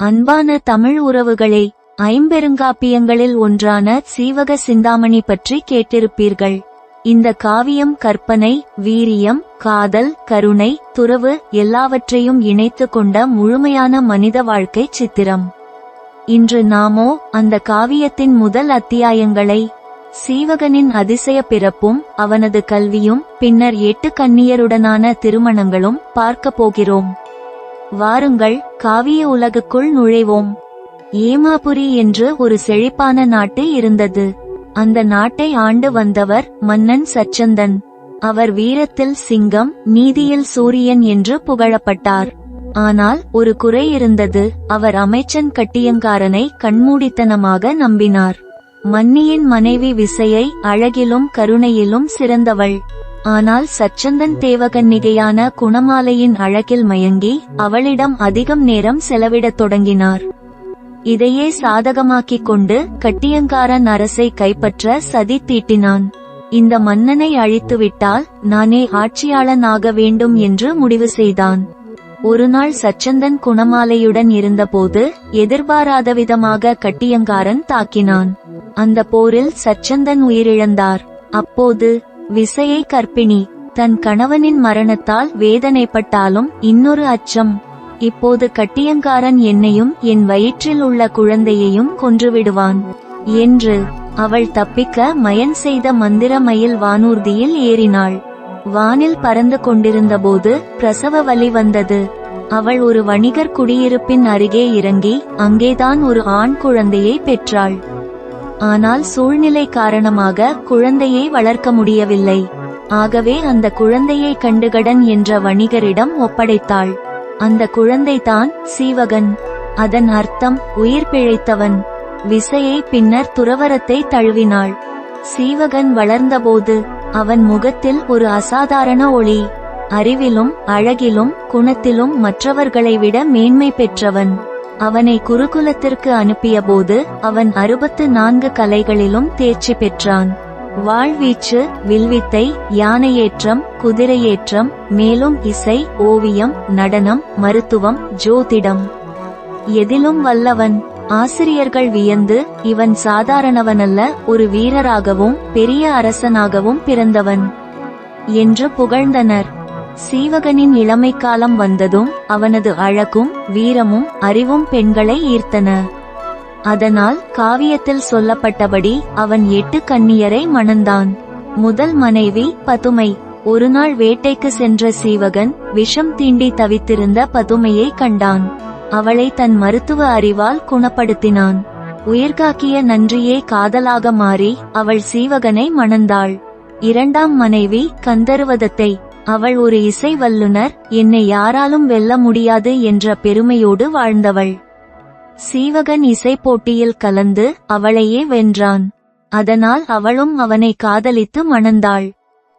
அன்பான தமிழ் உறவுகளே ஐம்பெருங்காப்பியங்களில் ஒன்றான சீவக சிந்தாமணி பற்றி கேட்டிருப்பீர்கள். இந்த காவியம் கற்பனை வீரியம் காதல் கருணை துறவு எல்லாவற்றையும் இணைத்து கொண்ட முழுமையான மனித வாழ்க்கை சித்திரம். இன்று நாமோ அந்த காவியத்தின் முதல் அத்தியாயங்களை சீவகனின் அதிசய பிறப்பும் அவனது கல்வியும் பின்னர் எட்டு கன்னியருடனான திருமணங்களும் பார்க்கப் போகிறோம். வாருங்கள் காவிய உலகுக்குள் நுழைவோம். ஏமாபுரி என்று ஒரு செழிப்பான நாட்டு இருந்தது. அந்த நாட்டை ஆண்டு வந்தவர் மன்னன் சச்சந்தன். அவர் வீரத்தில் சிங்கம் நீதியில் சூரியன் என்று புகழப்பட்டார். ஆனால் ஒரு குறை இருந்தது அவர் அமைச்சன் கட்டியங்காரனை கண்மூடித்தனமாக நம்பினார். மன்னியின் மனைவி விசையை அழகிலும் கருணையிலும் சிறந்தவள். ஆனால் சச்சந்தன் தேவகன்னிகையான குணமாலையின் அழகில் மயங்கி அவளிடம் அதிகம் நேரம் செலவிடத் தொடங்கினார். இதையே சாதகமாக்கிக் கொண்டு கட்டியங்காரன் அரசை கைப்பற்ற சதி தீட்டினான். இந்த மன்னனை அழித்துவிட்டால் நானே ஆட்சியாளனாக வேண்டும் என்று முடிவு செய்தான். ஒருநாள் சச்சந்தன் குணமாலையுடன் இருந்தபோது எதிர்பாராத விதமாக கட்டியங்காரன் தாக்கினான். அந்த போரில் சச்சந்தன் உயிரிழந்தார். அப்போது விசையை கற்பிணி. தன் கணவனின் மரணத்தால் வேதனைப்பட்டாலும் இன்னொரு அச்சம். இப்போது கட்டியங்காரன் என்னையும் என் வயிற்றில் உள்ள குழந்தையையும் கொன்றுவிடுவான். என்று அவள் தப்பிக்க மயன் செய்த மந்திர மயில் வானூர்தியில் ஏறினாள். வானில் பறந்து கொண்டிருந்தபோது பிரசவ வலி வந்தது. அவள் ஒரு வணிகர் குடியிருப்பின் அருகே இறங்கி அங்கேதான் ஒரு ஆண் குழந்தையை பெற்றாள். ஆனால் சூழ்நிலை காரணமாக குழந்தையை வளர்க்க முடியவில்லை. ஆகவே அந்த குழந்தையை கண்டுகடன் என்ற வணிகரிடம் ஒப்படைத்தாள். அந்த குழந்தைதான் சீவகன். அதன் அர்த்தம் உயிர் பிழைத்தவன். விசையை பின்னர் துறவரத்தை தழுவினாள். சீவகன் வளர்ந்தபோது அவன் முகத்தில் ஒரு அசாதாரண ஒளி. அறிவிலும் அழகிலும் குணத்திலும் மற்றவர்களை விட மேன்மை பெற்றவன். அவனை குருகுலத்திற்கு அனுப்பியபோது அவன் அறுபத்து நான்கு கலைகளிலும் தேர்ச்சி பெற்றான். வாழ்வீச்சு வில்வித்தை யானையேற்றம் குதிரையேற்றம் மேலும் இசை ஓவியம் நடனம் மருத்துவம் ஜோதிடம். எதிலும் வல்லவன். ஆசிரியர்கள் வியந்து இவன் சாதாரணவனல்ல ஒரு வீரராகவும் பெரிய அரசனாகவும் பிறந்தவன். என்று புகழ்ந்தனர். சீவகனின் இளமை காலம் வந்ததும் அவனது அழகும் வீரமும் அறிவும் பெண்களை ஈர்த்தன. அதனால் காவியத்தில் சொல்லப்பட்டபடி அவன் எட்டு கன்னியரை மணந்தான். முதல் மனைவி பதுமை. ஒருநாள் வேட்டைக்கு சென்ற சீவகன் விஷம் தீண்டி தவித்திருந்த பதுமையை கண்டான். அவளை தன் மருத்துவ அறிவால் குணப்படுத்தினான். உயிர்காக்கிய நன்றியே காதலாக மாறி அவள் சீவகனை மணந்தாள். இரண்டாம் மனைவி கந்தருவதத்தை. அவள் ஒரு இசை வல்லுனர் என்னை யாராலும் வெல்ல முடியாது என்ற பெருமையோடு வாழ்ந்தவள். சீவகன் இசை போட்டியில் கலந்து அவளையே வென்றான். அதனால் அவளும் அவனை காதலித்து மணந்தாள்.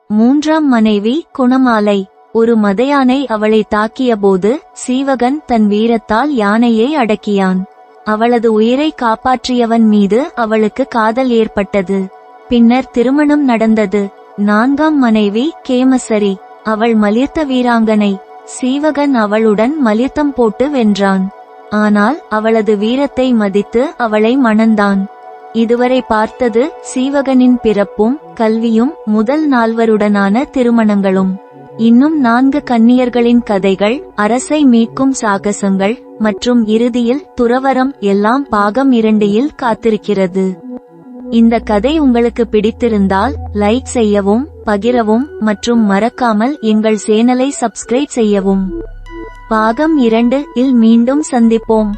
மூன்றாம் மனைவி குணமாலை ஒரு மதையானை அவளை தாக்கியபோது சீவகன் தன் வீரத்தால் யானையை அடக்கியான். அவளது உயிரை காப்பாற்றியவன் மீது அவளுக்கு காதல் ஏற்பட்டது. பின்னர் திருமணம் நடந்தது. நான்காம் மனைவி கேமசரி. அவள் மலிர்த்த வீராங்கனை. சீவகன் அவளுடன் மலிர்த்தம் போட்டு வென்றான். ஆனால் அவளது வீரத்தை மதித்து அவளை மணந்தான். இதுவரை பார்த்தது சீவகனின் பிறப்பும் கல்வியும் முதல் நால்வருடனான திருமணங்களும். இன்னும் நான்கு கன்னியர்களின் கதைகள் அரசை மீட்கும் சாகசங்கள் மற்றும் இறுதியில் துறவரம் எல்லாம் பாகம் இரண்டில் காத்திருக்கிறது. இந்த கதை உங்களுக்கு பிடித்திருந்தால் லைக் செய்யவும் பகிரவும் மற்றும் மறக்காமல் எங்கள் சேனலை சப்ஸ்கிரைப் செய்யவும். பாகம் இரண்டு இல் மீண்டும் சந்திப்போம்.